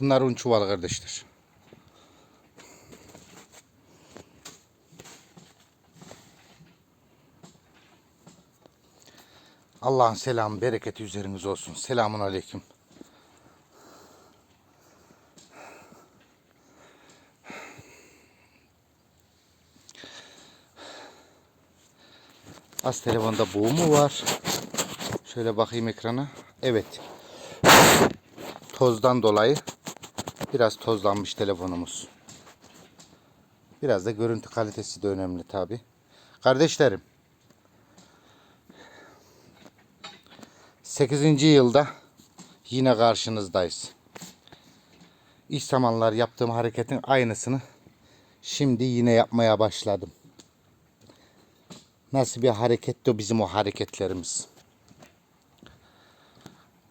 Bunlar un çuvalı kardeşler. Allah'ın selamı, bereketi üzeriniz olsun. Selamun aleyküm. Az telefonda bu mu var? Şöyle bakayım ekrana. Evet. Tozdan dolayı biraz tozlanmış telefonumuz. Biraz da görüntü kalitesi de önemli tabi. Kardeşlerim. 8. yılda yine karşınızdayız. İlk zamanlar yaptığım hareketin aynısını şimdi yine yapmaya başladım. Nasıl bir hareketti o bizim o hareketlerimiz.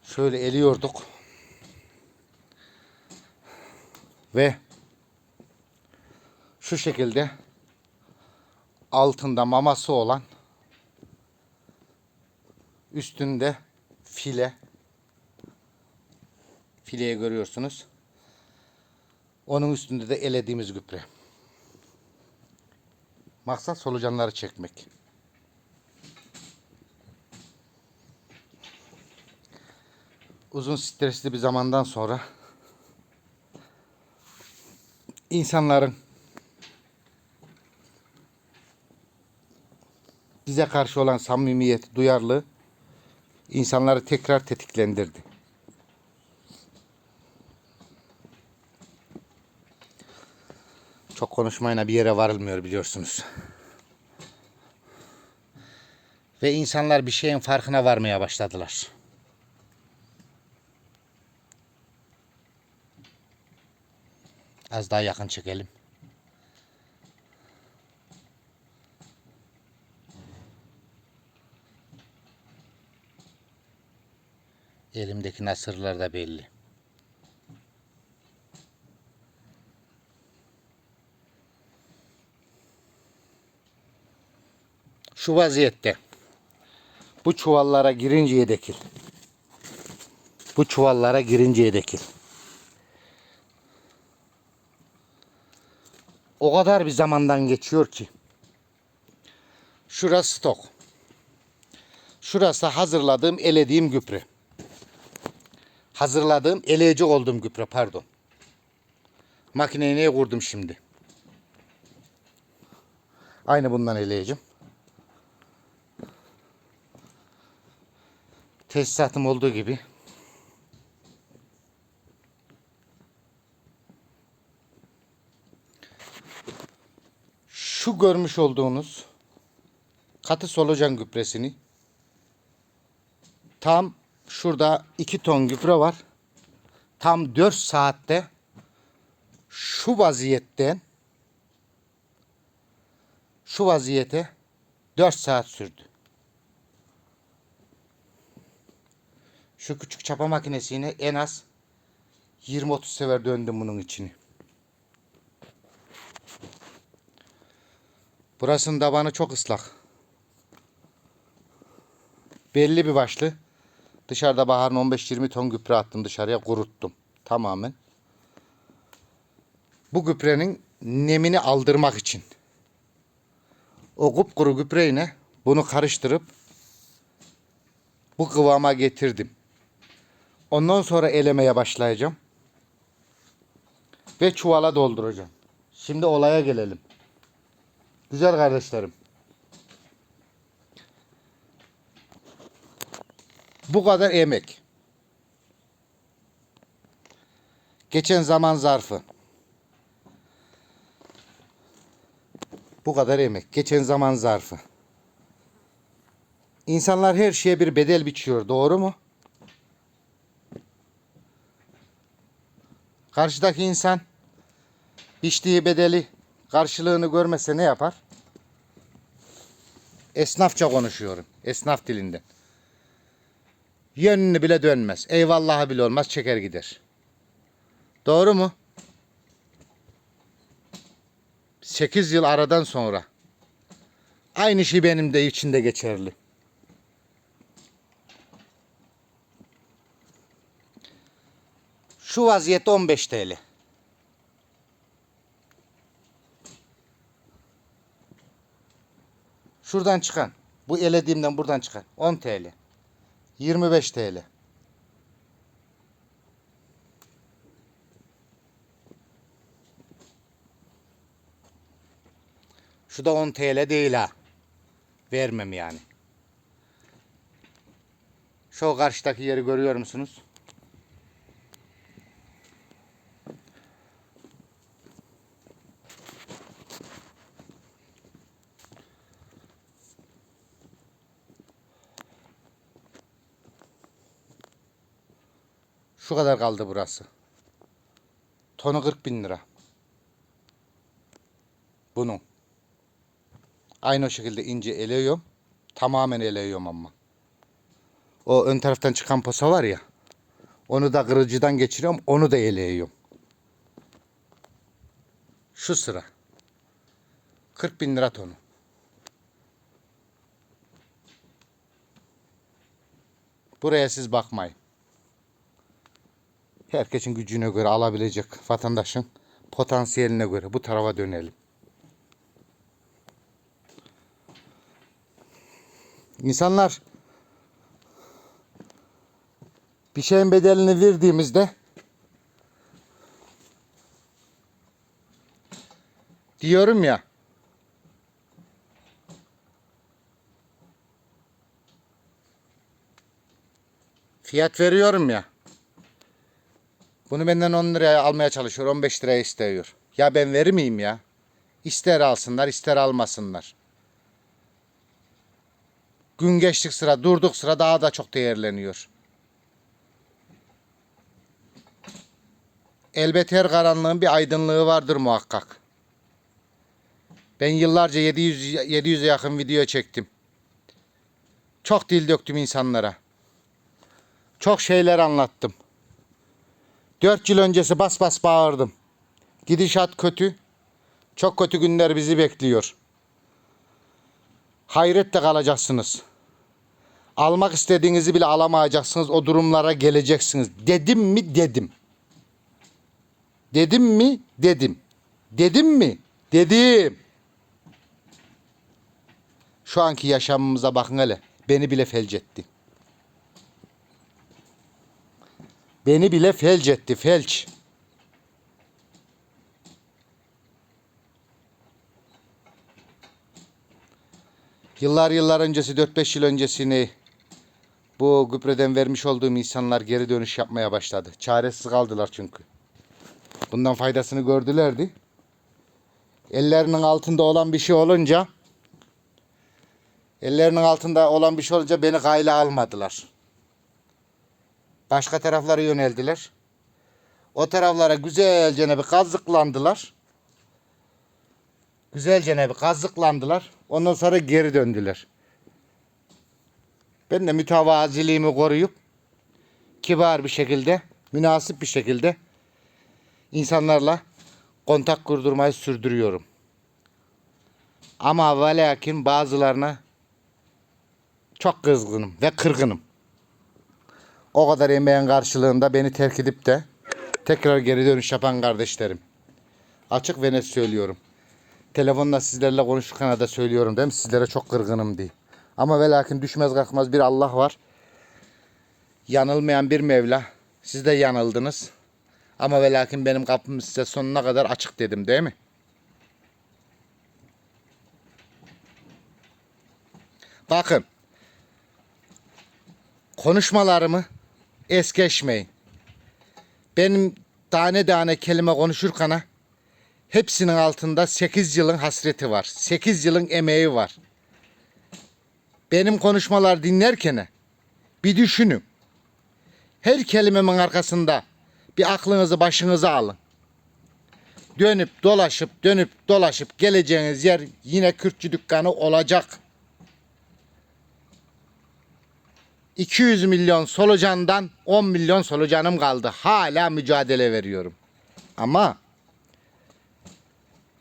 Şöyle eliyorduk. Ve şu şekilde altında maması olan üstünde file fileye görüyorsunuz. Onun üstünde de elediğimiz gübre. Maksat solucanları çekmek. Uzun stresli bir zamandan sonra insanların bize karşı olan samimiyet, duyarlı insanları tekrar tetiklendirdi. Çok konuşmayla bir yere varılmıyor biliyorsunuz. Ve insanlar bir şeyin farkına varmaya başladılar. Az daha yakın çekelim. Elimdeki nasırlar da belli. Şu vaziyette bu çuvallara girinceye dekil. Bu çuvallara girinceye dekil. O kadar bir zamandan geçiyor ki. Şurası stok. Şurası hazırladığım, elediğim gübre. Hazırladığım, eleyecek olduğum gübre pardon. Makineyi neye kurdum şimdi? Aynı bundan eleyeceğim. Tesisatım olduğu gibi görmüş olduğunuz katı solucan gübresini tam şurada 2 ton gübre var. Tam 4 saatte şu vaziyetten şu vaziyete 4 saat sürdü. Şu küçük çapa makinesiyle en az 20-30 sefer döndüm bunun içini. Burasının tabanı çok ıslak. Belli bir başlı. Dışarıda baharın 15-20 ton gübre attım dışarıya kuruttum. Tamamen. Bu gübrenin nemini aldırmak için. O kupkuru gübreyle bunu karıştırıp bu kıvama getirdim. Ondan sonra elemeye başlayacağım. Ve çuvala dolduracağım. Şimdi olaya gelelim. Güzel kardeşlerim. Bu kadar emek. Geçen zaman zarfı. Bu kadar emek. Geçen zaman zarfı. İnsanlar her şeye bir bedel biçiyor. Doğru mu? Karşıdaki insan biçtiği bedeli karşılığını görmese ne yapar? Esnafça konuşuyorum. Esnaf dilinden. Yönünü bile dönmez. Eyvallahı bile olmaz çeker gider. Doğru mu? 8 yıl aradan sonra aynı şey benim de içinde geçerli. Şu vaziyette 15 TL. Şuradan çıkan. Bu elediğimden buradan çıkan. 10 TL. 25 TL. Şu da 10 TL değil ha. Vermem yani. Şu karşıdaki yeri görüyor musunuz? Şu kadar kaldı burası. Tonu 40 bin lira. Bunun. Aynı şekilde ince eleyiyorum. Tamamen eleyiyorum ama. O ön taraftan çıkan posa var ya. Onu da kırıcıdan geçiriyorum. Onu da eleyiyorum. Şu sıra. 40 bin lira tonu. Buraya siz bakmayın. Herkesin gücüne göre alabilecek vatandaşın potansiyeline göre bu tarafa dönelim. İnsanlar bir şeyin bedelini verdiğimizde diyorum ya fiyat veriyorum ya bunu benden 10 liraya almaya çalışıyor 15 liraya istiyor ya ben vermeyeyim ya ister alsınlar ister almasınlar gün geçtik sıra durduk sıra daha da çok değerleniyor. Elbet her karanlığın bir aydınlığı vardır muhakkak. Ben yıllarca 700 700'e yakın video çektim. Çok dil döktüm insanlara. Çok şeyler anlattım. 4 yıl öncesi bas bas bağırdım. Gidişat kötü. Çok kötü günler bizi bekliyor. Hayrette kalacaksınız. Almak istediğinizi bile alamayacaksınız. O durumlara geleceksiniz. Dedim mi? Dedim. Dedim mi? Dedim. Dedim mi? Dedim. Şu anki yaşamımıza bakın hele. Beni bile felç etti. Beni bile felç etti. Felç. Yıllar yıllar öncesi 4-5 yıl öncesini bu gübreden vermiş olduğum insanlar geri dönüş yapmaya başladı. Çaresiz kaldılar çünkü. Bundan faydasını gördülerdi. Ellerinin altında olan bir şey olunca ellerinin altında olan bir şey olunca beni kayla almadılar. Başka taraflara yöneldiler. O taraflara güzelce bir kazıklandılar. Güzelce bir kazıklandılar. Ondan sonra geri döndüler. Ben de mütevaziliğimi koruyup kibar bir şekilde, münasip bir şekilde insanlarla kontak kurdurmayı sürdürüyorum. Ama ve lakin bazılarına çok kızgınım ve kırgınım. O kadar emeğin karşılığında beni terk edip de tekrar geri dönüş yapan kardeşlerim. Açık ve net söylüyorum. Telefonla sizlerle konuşurken de söylüyorum değil mi? Sizlere çok kırgınım diye. Ama ve lakin düşmez kalkmaz bir Allah var. Yanılmayan bir Mevla. Siz de yanıldınız. Ama ve lakin benim kapım size sonuna kadar açık dedim değil mi? Bakın. Konuşmalarımı es geçmeyin. Benim tane tane kelime konuşurken hepsinin altında 8 yılın hasreti var. 8 yılın emeği var. Benim konuşmalar dinlerken bir düşünün. Her kelimemin arkasında bir aklınızı başınıza alın. Dönüp dolaşıp dönüp dolaşıp geleceğiniz yer yine Kürtçü dükkanı olacak. 200 milyon solucandan 10 milyon solucanım kaldı. Hala mücadele veriyorum. Ama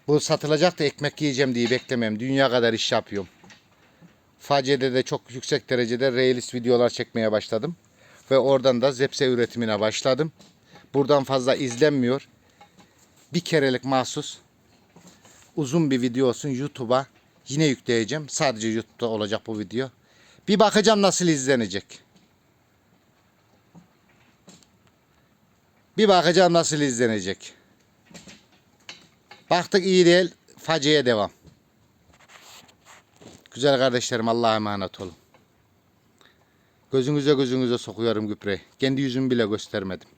bu satılacak da ekmek yiyeceğim diye beklemem. Dünya kadar iş yapıyorum. Face'de de çok yüksek derecede reelist videolar çekmeye başladım. Ve oradan da zepse üretimine başladım. Buradan fazla izlenmiyor. Bir kerelik mahsus uzun bir video olsun YouTube'a yine yükleyeceğim. Sadece YouTube'da olacak bu video. Bir bakacağım nasıl izlenecek. Bir bakacağım nasıl izlenecek. Baktık iyi değil. Faciye devam. Güzel kardeşlerim Allah'a emanet olun. Gözünüze gözünüze sokuyorum güpreyi. Kendi yüzümü bile göstermedim.